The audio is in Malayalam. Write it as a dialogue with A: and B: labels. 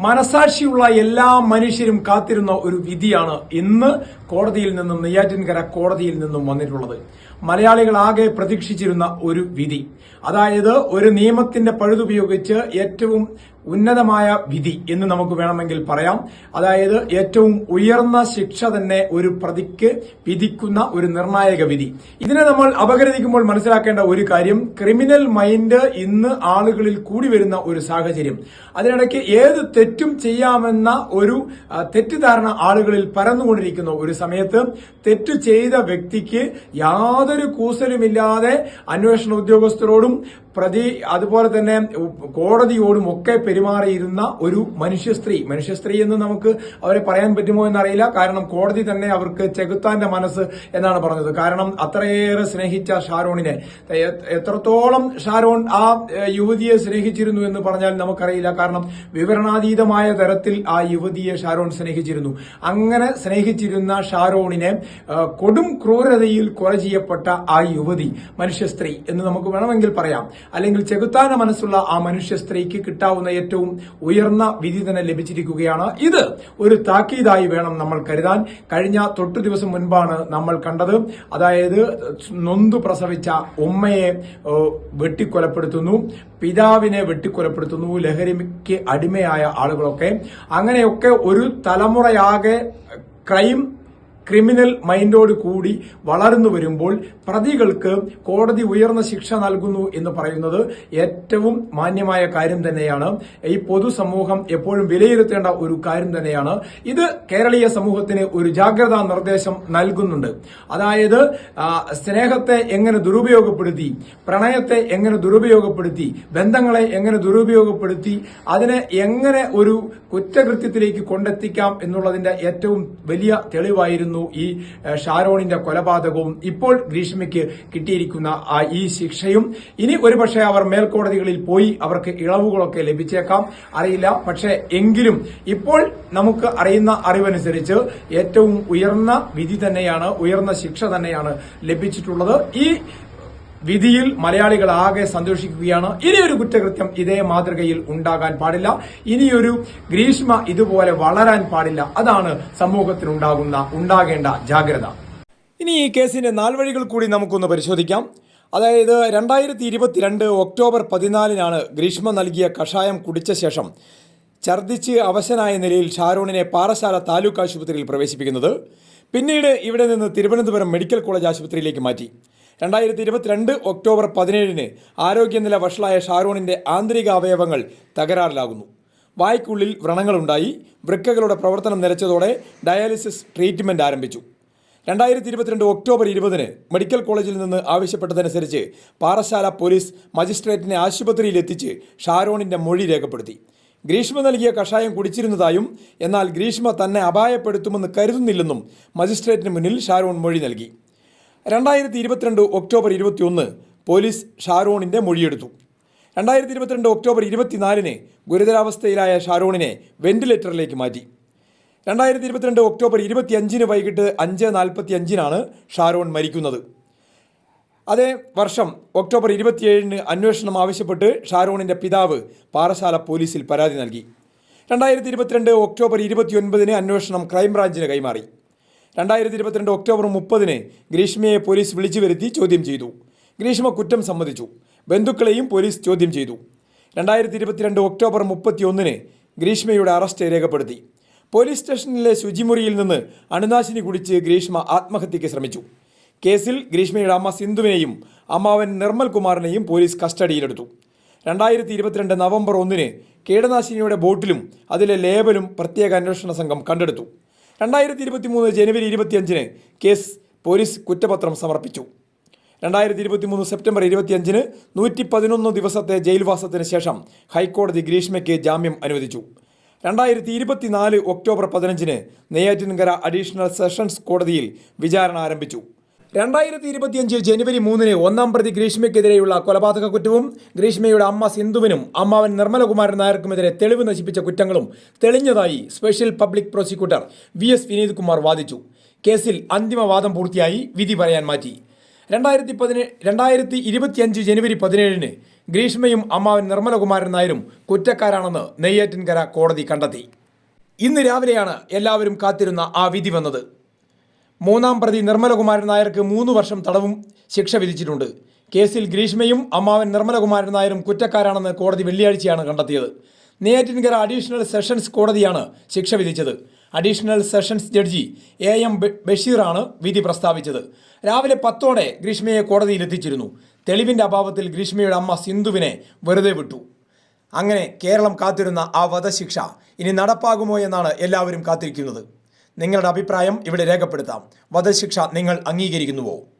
A: മനസാക്ഷിയുള്ള എല്ലാ മനുഷ്യരും കാത്തിരുന്ന ഒരു വിധിയാണ് ഇന്ന് കോടതിയിൽ നിന്നും നെയ്യാറ്റിൻകര കോടതിയിൽ നിന്നും വന്നിട്ടുള്ളത്. മലയാളികൾ ആകെ പ്രതീക്ഷിച്ചിരുന്ന ഒരു വിധി. അതായത് ഒരു നിയമത്തിന്റെ പഴുതുപയോഗിച്ച് ഏറ്റവും ഉന്നതമായ വിധി എന്ന് നമുക്ക് വേണമെങ്കിൽ പറയാം. അതായത് ഏറ്റവും ഉയർന്ന ശിക്ഷ തന്നെ ഒരു പ്രതിക്ക് വിധിക്കുന്ന ഒരു നിർണായക വിധി. ഇതിനെ നമ്മൾ അപഗ്രഥിക്കുമ്പോൾ മനസ്സിലാക്കേണ്ട ഒരു കാര്യം ക്രിമിനൽ മൈൻഡ് ഇന്ന് ആളുകളിൽ കൂടി വരുന്ന ഒരു സാഹചര്യം. അതിനിടയ്ക്ക് ഏത് തെറ്റും ചെയ്യാമെന്ന ഒരു തെറ്റിദ്ധാരണ ആളുകളിൽ പരന്നുകൊണ്ടിരിക്കുന്ന ഒരു സമയത്ത് തെറ്റ് ചെയ്ത വ്യക്തിക്ക് യാതൊരു കൂസലുമില്ലാതെ അന്വേഷണ ഉദ്യോഗസ്ഥരോടും പ്രതി അതുപോലെ തന്നെ കോടതിയോടും ഒക്കെ പെരുമാറിയിരുന്ന ഒരു മനുഷ്യ സ്ത്രീ. മനുഷ്യ സ്ത്രീ എന്ന് നമുക്ക് അവരെ പറയാൻ പറ്റുമോ എന്നറിയില്ല. കാരണം കോടതി തന്നെ അവർക്ക് ചെകുത്താന്റെ മനസ്സ് എന്നാണ് പറഞ്ഞത്. കാരണം അത്രയേറെ സ്നേഹിച്ച ഷാരോണിനെ. എത്രത്തോളം ഷാരോൺ ആ യുവതിയെ സ്നേഹിച്ചിരുന്നു എന്ന് പറഞ്ഞാൽ നമുക്കറിയില്ല. കാരണം വിവരണാതീതമായ തരത്തിൽ ആ യുവതിയെ ഷാരോൺ സ്നേഹിച്ചിരുന്നു. അങ്ങനെ സ്നേഹിച്ചിരുന്ന ഷാരോണിനെ കൊടും ക്രൂരതയിൽ കൊല ചെയ്യപ്പെട്ട ആ യുവതി മനുഷ്യ സ്ത്രീ എന്ന് നമുക്ക് വേണമെങ്കിൽ പറയാം. അല്ലെങ്കിൽ ചെകുത്താന മനസ്സുള്ള ആ മനുഷ്യ സ്ത്രീക്ക് കിട്ടാവുന്ന ഏറ്റവും ഉയർന്ന വിധി തന്നെ ലഭിച്ചിരിക്കുകയാണ് ഇത്. ഒരു താക്കീതായി വേണം നമ്മൾ കരുതാൻ. കഴിഞ്ഞ തൊട്ടു ദിവസം മുൻപാണ് നമ്മൾ കണ്ടത്. അതായത് നൊന്തു പ്രസവിച്ച ഉമ്മയെ വെട്ടിക്കൊലപ്പെടുത്തുന്നു. പിതാവിനെ വെട്ടിക്കൊലപ്പെടുത്തുന്നു. ലഹരിക്ക് അടിമയായ ആളുകളൊക്കെ. അങ്ങനെയൊക്കെ ഒരു തലമുറയാകെ ക്രൈം ക്രിമിനൽ മൈൻഡോട് കൂടി വളർന്നു വരുമ്പോൾ പ്രതികൾക്ക് കോടതി ഉയർന്ന ശിക്ഷ നൽകുന്നു എന്ന് പറയുന്നത് ഏറ്റവും മാന്യമായ കാര്യം തന്നെയാണ്. ഈ പൊതുസമൂഹം എപ്പോഴും വിലയിരുത്തേണ്ട ഒരു കാര്യം തന്നെയാണ്. ഇത് കേരളീയ സമൂഹത്തിന് ഒരു ജാഗ്രതാ നിർദ്ദേശം നൽകുന്നുണ്ട്. അതായത് സ്നേഹത്തെ എങ്ങനെ ദുരുപയോഗപ്പെടുത്തി പ്രണയത്തെ എങ്ങനെ ദുരുപയോഗപ്പെടുത്തി ബന്ധങ്ങളെ എങ്ങനെ ദുരുപയോഗപ്പെടുത്തി അതിനെ എങ്ങനെ ഒരു കുറ്റകൃത്യത്തിലേക്ക് കൊണ്ടെത്തിക്കാം എന്നുള്ളതിന്റെ ഏറ്റവും വലിയ തെളിവായിരുന്നു ഈ ഷാരോണിന്റെ കൊലപാതകവും ഇപ്പോൾ ഗ്രീഷ്മയ്ക്ക് കിട്ടിയിരിക്കുന്ന ആ ഈ ശിക്ഷയും ഇനി ഒരുപക്ഷെ അവർ മേൽക്കോടതികളിൽ പോയി അവർക്ക് ഇളവുകളൊക്കെ ലഭിച്ചേക്കാം. അറിയില്ല. പക്ഷേ എങ്കിലും ഇപ്പോൾ നമുക്ക് അറിയുന്ന അറിവനുസരിച്ച് ഏറ്റവും ഉയർന്ന വിധി തന്നെയാണ് ഉയർന്ന ശിക്ഷ തന്നെയാണ് ലഭിച്ചിട്ടുള്ളത്. ഈ വിധിയിൽ മലയാളികൾ ആകെ സന്തോഷിക്കുകയാണ്. ഇനിയൊരു കുറ്റകൃത്യം ഇതേ മാതൃകയിൽ ഉണ്ടാകാൻ പാടില്ല. ഇനിയൊരു ഗ്രീഷ്മ ഇതുപോലെ വളരാൻ പാടില്ല. അതാണ് സമൂഹത്തിനുണ്ടാകുന്ന ഉണ്ടാകേണ്ട ജാഗ്രത. ഇനി ഈ കേസിന്റെ നാൽവഴികൾ കൂടി നമുക്കൊന്ന് പരിശോധിക്കാം. അതായത് രണ്ടായിരത്തി ഇരുപത്തിരണ്ട് ഒക്ടോബർ പതിനാലിനാണ് ഗ്രീഷ്മ നൽകിയ കഷായം കുടിച്ച ശേഷം ഛർദ്ദിച്ച് അവശനായ നിലയിൽ ഷാരൂണിനെ പാറശാല താലൂക്ക് ആശുപത്രിയിൽ പ്രവേശിപ്പിക്കുന്നത്. പിന്നീട് ഇവിടെ നിന്ന് തിരുവനന്തപുരം മെഡിക്കൽ കോളേജ് ആശുപത്രിയിലേക്ക് മാറ്റി. രണ്ടായിരത്തി ഇരുപത്തിരണ്ട് ഒക്ടോബർ പതിനേഴിന് ആരോഗ്യനില വഷളായ ഷാരോണിന്റെ ആന്തരിക അവയവങ്ങൾ തകരാറിലാകുന്നു. വായ്ക്കുള്ളിൽ വ്രണങ്ങളുണ്ടായി വൃക്കകളുടെ പ്രവർത്തനം നിലച്ചതോടെ ഡയാലിസിസ് ട്രീറ്റ്മെന്റ് ആരംഭിച്ചു. രണ്ടായിരത്തി ഇരുപത്തിരണ്ട് ഒക്ടോബർ ഇരുപതിന് മെഡിക്കൽ കോളേജിൽ നിന്ന് ആവശ്യപ്പെട്ടതനുസരിച്ച് പാറശാല പോലീസ് മജിസ്ട്രേറ്റിനെ ആശുപത്രിയിൽ എത്തിച്ച് ഷാരോണിന്റെ മൊഴി രേഖപ്പെടുത്തി. ഗ്രീഷ്മ നൽകിയ കഷായം കുടിച്ചിരുന്നതായും എന്നാൽ ഗ്രീഷ്മ തന്നെ അപായപ്പെടുത്തുമെന്ന് കരുതുന്നില്ലെന്നും മജിസ്ട്രേറ്റിന് മുന്നിൽ ഷാരോൺ മൊഴി നൽകി. രണ്ടായിരത്തി ഇരുപത്തിരണ്ട് ഒക്ടോബർ ഇരുപത്തിയൊന്ന് പോലീസ് ഷാരോണിന്റെ മൊഴിയെടുത്തു. രണ്ടായിരത്തി ഇരുപത്തിരണ്ട് ഒക്ടോബർ ഇരുപത്തിനാലിന് ഗുരുതരാവസ്ഥയിലായ ഷാരോണിനെ വെന്റിലേറ്ററിലേക്ക് മാറ്റി. രണ്ടായിരത്തി ഇരുപത്തിരണ്ട് ഒക്ടോബർ ഇരുപത്തിയഞ്ചിന് വൈകിട്ട് അഞ്ച് നാൽപ്പത്തി അഞ്ചിനാണ് ഷാരോൺ മരിക്കുന്നത്. അതേ വർഷം ഒക്ടോബർ ഇരുപത്തിയേഴിന് അന്വേഷണം ആവശ്യപ്പെട്ട് ഷാരോണിന്റെ പിതാവ് പാറശാല പോലീസിൽ പരാതി നൽകി. രണ്ടായിരത്തി ഇരുപത്തിരണ്ട് ഒക്ടോബർ ഇരുപത്തിയൊൻപതിന് അന്വേഷണം ക്രൈംബ്രാഞ്ചിന് കൈമാറി. രണ്ടായിരത്തി ഇരുപത്തിരണ്ട് ഒക്ടോബർ മുപ്പതിന് ഗ്രീഷ്മയെ പോലീസ് വിളിച്ചു വരുത്തി ചോദ്യം ചെയ്തു. ഗ്രീഷ്മ കുറ്റം സമ്മതിച്ചു. ബന്ധുക്കളെയും പോലീസ് ചോദ്യം ചെയ്തു. രണ്ടായിരത്തി ഇരുപത്തിരണ്ട് ഒക്ടോബർ മുപ്പത്തിയൊന്നിന് ഗ്രീഷ്മയുടെ അറസ്റ്റ് രേഖപ്പെടുത്തി. പോലീസ് സ്റ്റേഷനിലെ ശുചിമുറിയിൽ നിന്ന് അണുനാശിനി കുടിച്ച് ഗ്രീഷ്മ ആത്മഹത്യയ്ക്ക് ശ്രമിച്ചു. കേസിൽ ഗ്രീഷ്മയുടെ അമ്മ സിന്ധുവിനെയും അമ്മാവൻ നിർമ്മൽ കുമാറിനെയും പോലീസ് കസ്റ്റഡിയിലെടുത്തു. രണ്ടായിരത്തി ഇരുപത്തിരണ്ട് നവംബർ ഒന്നിന് കീടനാശിനിയുടെ ബോട്ടിലും അതിലെ ലേബലും പ്രത്യേക അന്വേഷണ സംഘം കണ്ടെടുത്തു. രണ്ടായിരത്തി ഇരുപത്തി മൂന്ന് ജനുവരി ഇരുപത്തിയഞ്ചിന് കേസ് പോലീസ് കുറ്റപത്രം സമർപ്പിച്ചു. രണ്ടായിരത്തി ഇരുപത്തി മൂന്ന് സെപ്റ്റംബർ ഇരുപത്തിയഞ്ചിന് നൂറ്റി പതിനൊന്ന് ദിവസത്തെ ജയിൽവാസത്തിന് ശേഷം ഹൈക്കോടതി ഗ്രീഷ്മയ്ക്ക് ജാമ്യം അനുവദിച്ചു. രണ്ടായിരത്തി ഇരുപത്തിനാല് ഒക്ടോബർ പതിനഞ്ചിന് നെയ്യാറ്റിൻകര അഡീഷണൽ സെഷൻസ് കോടതിയിൽ വിചാരണ ആരംഭിച്ചു. രണ്ടായിരത്തി ഇരുപത്തിയഞ്ച് ജനുവരി മൂന്നിന് ഒന്നാം പ്രതി ഗ്രീഷ്മയ്ക്കെതിരെയുള്ള കൊലപാതക കുറ്റവും ഗ്രീഷ്മയുടെ അമ്മ സിന്ധുവിനും അമ്മാവൻ നിർമ്മലകുമാരൻ നായർക്കുമെതിരെ തെളിവ് നശിപ്പിച്ച കുറ്റങ്ങളും തെളിഞ്ഞതായി special public prosecutor V S Vineeth Kumar വാദിച്ചു. കേസിൽ അന്തിമവാദം പൂർത്തിയായി വിധി പറയാൻ മാറ്റി. രണ്ടായിരത്തി പതിനേഴ് രണ്ടായിരത്തി ഇരുപത്തിയഞ്ച് ജനുവരി പതിനേഴിന് ഗ്രീഷ്മയും അമ്മാവൻ നിർമ്മലകുമാരൻ നായരും കുറ്റക്കാരാണെന്ന് നെയ്യാറ്റിൻകര കോടതി കണ്ടെത്തി. ഇന്ന് രാവിലെയാണ് എല്ലാവരും കാത്തിരുന്ന ആ വിധി വന്നത്. മൂന്നാം പ്രതി നിർമ്മലകുമാരൻ നായർക്ക് മൂന്ന് വർഷം തടവും ശിക്ഷ വിധിച്ചിട്ടുണ്ട്. കേസിൽ ഗ്രീഷ്മയും അമ്മാവൻ നിർമ്മലകുമാരൻ നായരും കുറ്റക്കാരാണെന്ന് കോടതി വെള്ളിയാഴ്ചയാണ് കണ്ടെത്തിയത്. നെയ്യാറ്റിൻകര അഡീഷണൽ സെഷൻസ് കോടതിയാണ് ശിക്ഷ വിധിച്ചത്. Additional sessions judge A M ബഷീറാണ് വിധി പ്രസ്താവിച്ചത്. രാവിലെ പത്തോടെ ഗ്രീഷ്മയെ കോടതിയിലെത്തിച്ചിരുന്നു തെളിവിന്റെ അഭാവത്തിൽ ഗ്രീഷ്മയുടെ അമ്മ സിന്ധുവിനെ വെറുതെ വിട്ടു. അങ്ങനെ കേരളം കാത്തിരുന്ന ആ വധശിക്ഷ ഇനി നടപ്പാകുമോ എന്നാണ് എല്ലാവരും കാത്തിരിക്കുന്നത്. നിങ്ങളുടെ അഭിപ്രായം ഇവിടെ രേഖപ്പെടുത്താം. വധശിക്ഷ നിങ്ങൾ അംഗീകരിക്കുന്നുവോ?